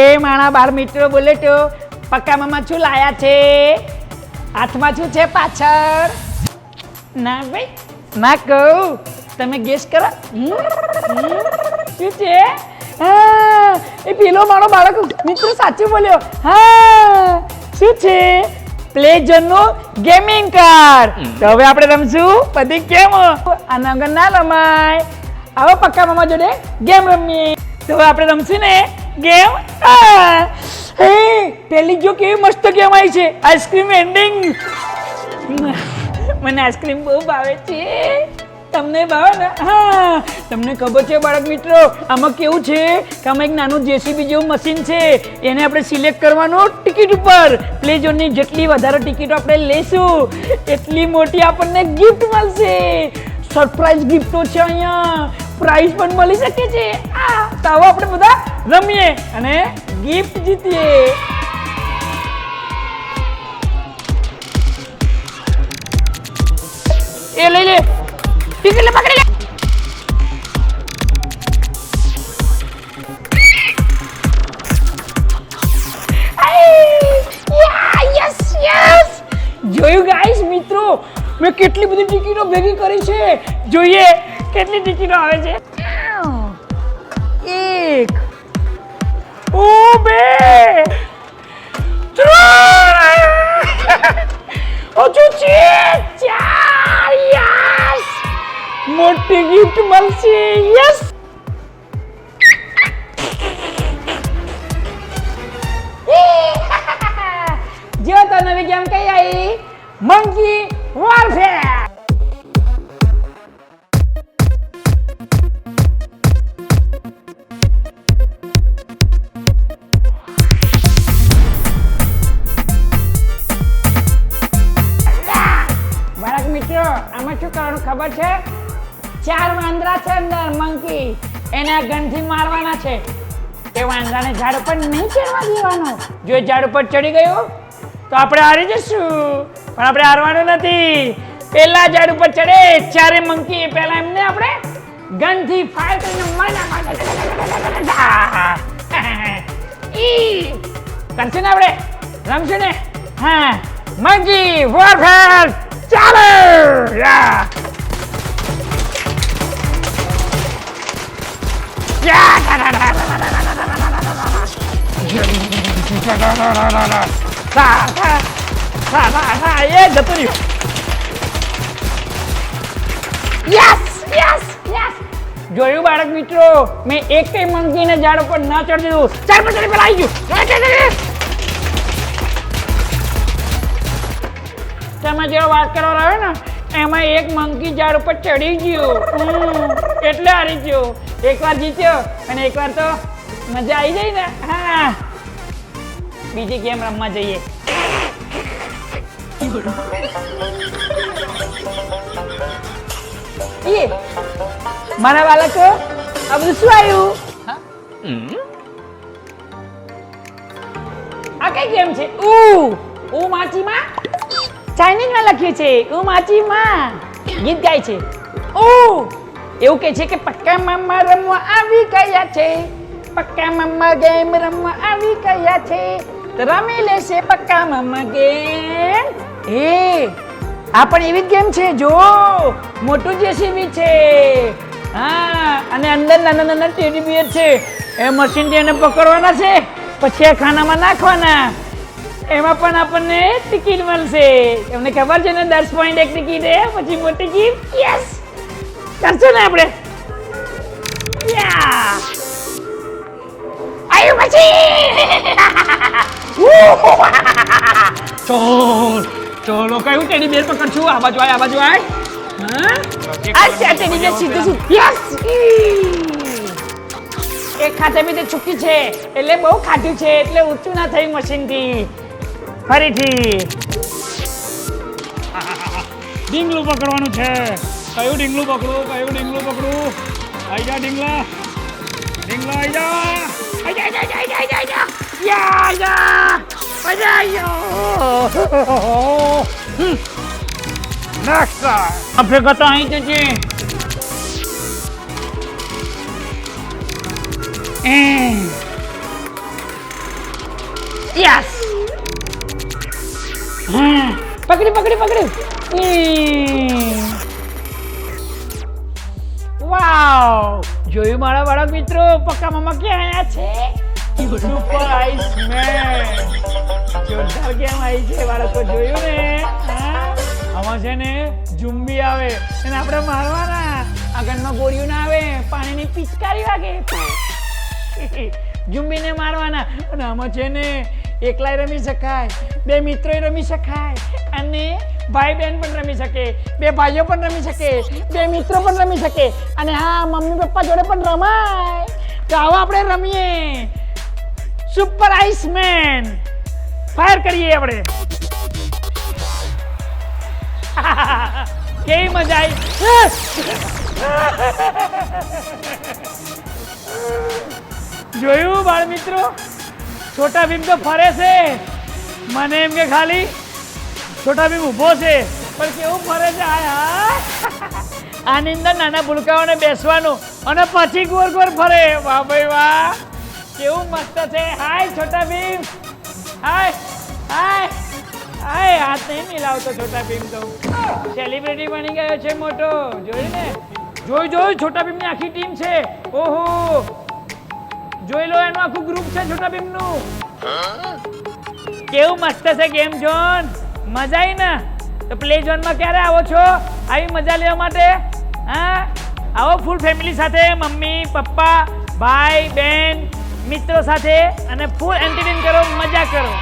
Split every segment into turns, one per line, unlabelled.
એ માણા બાર મિત્રો બોલે તો પક્કા મામા શું લાયા છે? હાથમાં શું છે પાછળ? ના ભાઈ ના કહું. તમે ગેસ કરો? શું છે? હા એ પેલો મારો બાળક મિત્ર સાચું બોલ્યો. હા શું છે? પ્લેજરનો ગેમિંગ કાર તો હવે આપણે રમશું. બધી કેમ? આના વગર ના રમાય. આવો પક્કા મામા જોડે ગેમ રમીએ. તો હવે આપણે રમશું ને. ગેમ? હે પેલી જો કેવી મસ્ત ગેમ આવી છે. આઈસ્ક્રીમ એન્ડિંગ મને આઈસ્ક્રીમ બહુ ભાવે છે. તમને ભાવે ને? હા, તમને ખબર છે બાળક મિત્રો, આમાં કેવું છે કે આમાં એક નાનું જેસીબી જેવું મશીન છે. એને આપણે સિલેક્ટ કરવાનું ટિકિટ ઉપર. પ્લે ઝોનની જેટલી વધારે ટિકિટો આપણે લઈશું, એટલી મોટી આપણને ગિફ્ટ મળશે. સરપ્રાઈઝ ગિફ્ટો છે અહીંયા. પ્રાઇઝ પણ મળી શકે છે. આ, તો આપણે બધા રમીએ અને ગિફ્ટ જીતીએ. એ લઈ લે. પકડી લે પકડી લે. જોયું ગાઈસ મિત્રો? મેં કેટલી બધી ટિકિટો ભેગી કરી છે. જોઈએ, કેટલી ટિકિટો આવે છે? ઓ બે ત્રણ હજુ છે ચાર યસ મોટી ગિફ્ટ મળશે યસ જો તો નવી ગેમ કઈ આવી મંકી ચાર વાંદરા છે અંદર, મંકી. એને ગનથી મારવાના છે. એ વાંદરાને ઝાડ ઉપર નહીં ચડવા દેવાનો. જો એ ઝાડ ઉપર ચડી ગયો, તો આપણે હારી જશું પણ આપણે હારવાનું નથી. પેલા ઝાડ ઉપર ચડે ચારે મંકી, પહેલા એમને આપણે ગનથી ફાયર કરીને મારી નાખવાના. ઈ, કરશે ને આપણે? રમશે ને? હા. મંકી વોરફેર ચાલો! યા! 자, 자, 자, જોયું બાળક મિત્રો? મેં એક કઈ મંકીને ઝાડ ઉપર ના ચડી દીધું. ચાર પર ચડી પેલા આવી ગયું. તમે જે વાત કરવા રહ્યો ને એમાં એક મંકી ઝાડ ઉપર ચડી ગયો. એટલે હારી ગયો. એકવાર જીત્યો અને એકવાર તો મજા આવી જાય ને? હા. બીજી ગેમ રમવા જઈએ. મારા બાળકો આ બધું શું આવ્યું? આ કઈ ગેમ છે? ઉ. ઉ માચીમાં? ચાઇનીઝમાં લખ્યું છે. ઉ માચીમાં. ગીત ગાય છે. ઉ. એવું કે છે કે પક્કા મામા રમવા આવી ગયા છે. પક્કા મામા ગેમ રમવા આવી ગયા છે. રમી લેશે પક્કા મામા ગેમ એ, આ પણ એવી જ ગેમ છે, જો. મોટું જેસીબી છે. હા, અને અંદર નાના નાના ટેડી બિયર છે. એ મશીનથી એને પકડવાના છે. પછી આ ખાનામાં નાખવાના. એમાં પણ આપણને ટિકિટ મળશે. એમને ખબર છે ને, દસ પોઈન્ટ એક ટિકિટ એ પછી મોટી ગીફ્ટ યસ કરશે ને આપણે? આવ્યું પછી! ચોલ ચોલો કયું ટેડી બેર પકડશું આ બાજુ આય આ બાજુ આય. હા? આ છે ટેડી બેર સીધું યસ! એક ખાતે બી તે ચૂકી છે. એટલે બહુ ખાધું છે. એટલે ઊંચું ના થયું મશીનથી ફરીથી.
ડીંગલું પકડવાનું છે. kayu ding lu pak lu kayu ding lu pak lu
aja ding lah ding lah aja aja aja aja aja aja aja aja ya, aja aja aja
next. Time
apa kata ini cuci eh. Yes. Eh. Hmm pakai pakai pakai Hmm. વાવ. જોયું મારા બાળક મિત્રો? પક્કા મામા ક્યાં આવ્યા છે? Super ice main જોરદાર કેમ આવી છે? બાળકો જોયું ને? આમાં છે ને જુંબી આવે. અને આપણે મારવાના. આગળમાં ગોળીઓ ના આવે. પાણીની પિચકારી વાગે જુંબીને મારવાના. અને આમાં છે ને એકલાય રમી શકાય, બે મિત્રોય રમી શકાય. અને ભાઈ બહેન પણ રમી શકે, બે ભાઈઓ પણ રમી શકે, બે મિત્રો પણ રમી શકે અને હા, મમ્મી પપ્પા જોડે પણ રમાય. તો આવો આપણે રમીએ. સુપર આઈસ મેન ફાયર કરીએ આપણે. કેવી મજા આવી. જોયું બાળ મિત્રો? છોટા ભીમ તો ફરે છે. મને એમ કે ખાલી છોટા ભીમ ઊભો છે પણ કેવું ફરે છે હાય આની અંદર નાના ભૂલકાઓને બેસવાનું અને પછી ગોર ગોર ફરે. વાહ ભાઈ વાહ. કેવું મસ્ત છે. હાય છોટા ભીમ. હાય હાય હાય. હાથ નહીં મિલાવતો છોટા ભીમ તો. સેલિબ્રિટી બની ગયો છે મોટો. જોયું ને? જોઈ જોઈ છોટા ભીમની આખી ટીમ છે. ઓહો. જોઈ લો એનું આખું ગ્રુપ છે છોટા ભીમનું. કેવું મસ્ત છે ગેમ ઝોન મજા આવી ને? તો પ્લે ઝોનમાં ક્યારે આવો છો? આવી મજા લેવા માટે? હા? આવો ફૂલ ફેમિલી સાથે, મમ્મી, પપ્પા, ભાઈ, બેન, મિત્રો સાથે અને ફૂલ એન્ટરટેન કરો, મજા કરો.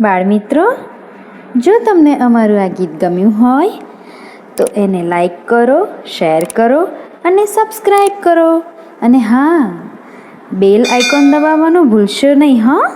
બાળમિત્રો, જો તમને અમારું આ ગીત ગમ્યું હોય, તો એને લાઈક કરો શેર કરો અને સબસ્ક્રાઈબ કરો. અને હા બેલ આઇકોન દબાવવાનું ભૂલશો નહીં હા?